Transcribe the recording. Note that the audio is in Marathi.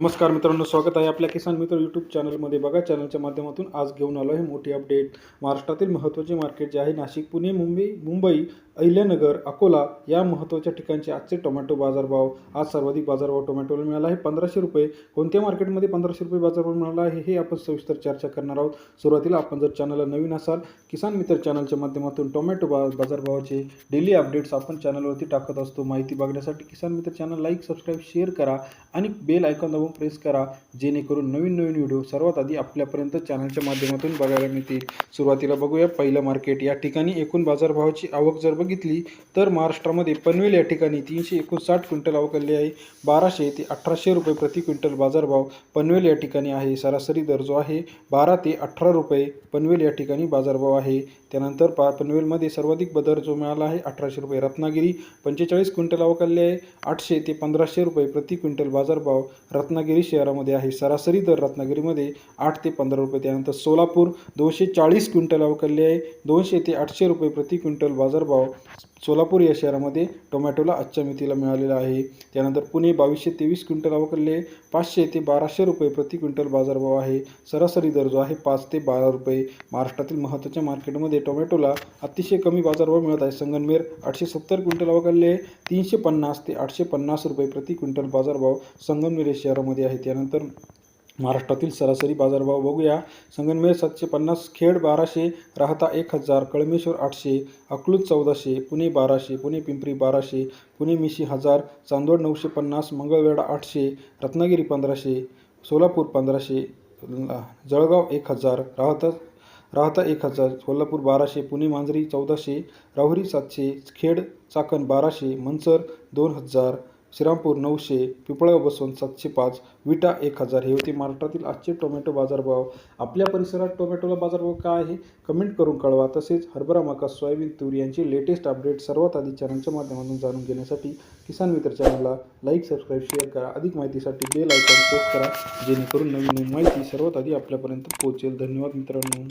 नमस्कार मित्रांनो स्वागत आहे आपल्या किसान मित्र यूट्यूब चॅनलमध्ये बघा चॅनलच्या माध्यमातून आज घेऊन आलो आहे मोठी अपडेट महाराष्ट्रातील महत्त्वाचे मार्केट जे आहे नाशिक पुणे मुंबई मुंबई अहिल्यानगर अकोला या महत्त्वाच्या ठिकाणचे आजचे टोमॅटो बाजारभाव. आज सर्वाधिक बाजारभाव टोमॅटोला मिळाला आहे. पंधराशे रुपये. कोणत्या मार्केटमध्ये पंधराशे रुपये बाजारभाव मिळाला आहे हे आपण सविस्तर चर्चा करणार आहोत. सुरुवातीला आपण जर चॅनलला नवीन असाल किसान मित्र चॅनलच्या माध्यमातून टोमॅटो बा बाजारभावाचे डेली अपडेट्स आपण चॅनलवरती टाकत असतो. माहिती बघण्यासाठी किसान मित्र चॅनल लाईक सबस्क्राईब शेअर करा आणि बेल आयकॉन दाबून प्रेस करा जेणेकरून नवीन नवीन व्हिडिओ सर्वात आधी आपल्यापर्यंत चॅनलच्या माध्यमातून बघायला मिळतील. सुरुवातीला बघूया पहिलं मार्केट. या ठिकाणी एकूण बाजारभावाची आवक जर बघितली तर महाराष्ट्रामध्ये पनवेल या ठिकाणी तीनशे एकोणसाठ क्विंटल आवक आहे. बाराशे ते अठराशे रुपये प्रति क्विंटल बाजारभाव पनवेल या ठिकाणी आहे. सरासरी दर जो आहे बारा ते अठरा रुपये पनवेल या ठिकाणी बाजारभाव आहे. त्यानंतर पा पनवेलमध्ये सर्वाधिक दर जो मिळाला आहे अठराशे रुपये. रत्नागिरी पंचेचाळीस क्विंटल आवक आहे. आठशे ते पंधराशे रुपये प्रति क्विंटल बाजारभाव रत्नागिरी शहरामध्ये आहे. सरासरी दर रत्नागिरीमध्ये आठ ते पंधरा रुपये. त्यानंतर सोलापूर दोनशे चाळीस क्विंटल अवकलले आहे. दोनशे ते आठशे रुपये प्रति क्विंटल बाजारभाव सोलापूर या शहरामध्ये टोमॅटोला आजच्या मितीला मिळालेला आहे. त्यानंतर पुणे बावीसशे तेवीस क्विंटल अवकलले पाचशे ते बाराशे रुपये प्रति क्विंटल बाजारभाव आहे. सरासरी दर जो आहे पाच ते बारा रुपये. महाराष्ट्रातील महत्त्वाच्या मार्केटमध्ये टोमॅटोला अतिशय कमी बाजारभाव मिळत आहे. संगनमेर आठशे सत्तर क्विंटल अवकलले तीनशे पन्नास ते आठशे पन्नास रुपये प्रति क्विंटल बाजारभाव संगमनेर या शहरामध्ये आहे. त्यानंतर महाराष्ट्रातील सरासरी बाजारभाव बघूया. संगनमेर सातशे पन्नास खेड बाराशे राहता एक हजार कळमेश्वर आठशे अकलूज चौदाशे पुणे बाराशे पुणे पिंपरी बाराशे पुणे मिशी हजार चांदोड नऊशे पन्नास मंगळवेढा आठशे रत्नागिरी पंधराशे सोलापूर पंधराशे जळगाव एक हजार राहता राहता एक हजार कोल्हापूर बाराशे पुणे मांजरी चौदाशे राहुरी सातशे खेड चाकण बाराशे मनसर दोन हजार श्रीरामपूर नऊशे पिपळगाव बसून सातशे पाच विटा एक हजार. हे होते महाराष्ट्रातील आजचे टोमॅटो बाजारभाव. आपल्या परिसरात टोमॅटोला बाजारभाव काय आहे? कमेंट करून कळवा. तसेच हरभरा मका सोयाबीन तूर यांची लेटेस्ट अपडेट सर्वात आधी चॅनलच्या माध्यमातून जाणून घेण्यासाठी किसान मित्र चॅनलला लाईक सबस्क्राईब शेअर करा. अधिक माहितीसाठी बेल आयकॉन प्रेस करा जेणेकरून नवीन नवीन माहिती सर्वात आधी आपल्यापर्यंत पोहोचेल. धन्यवाद मित्रांनो.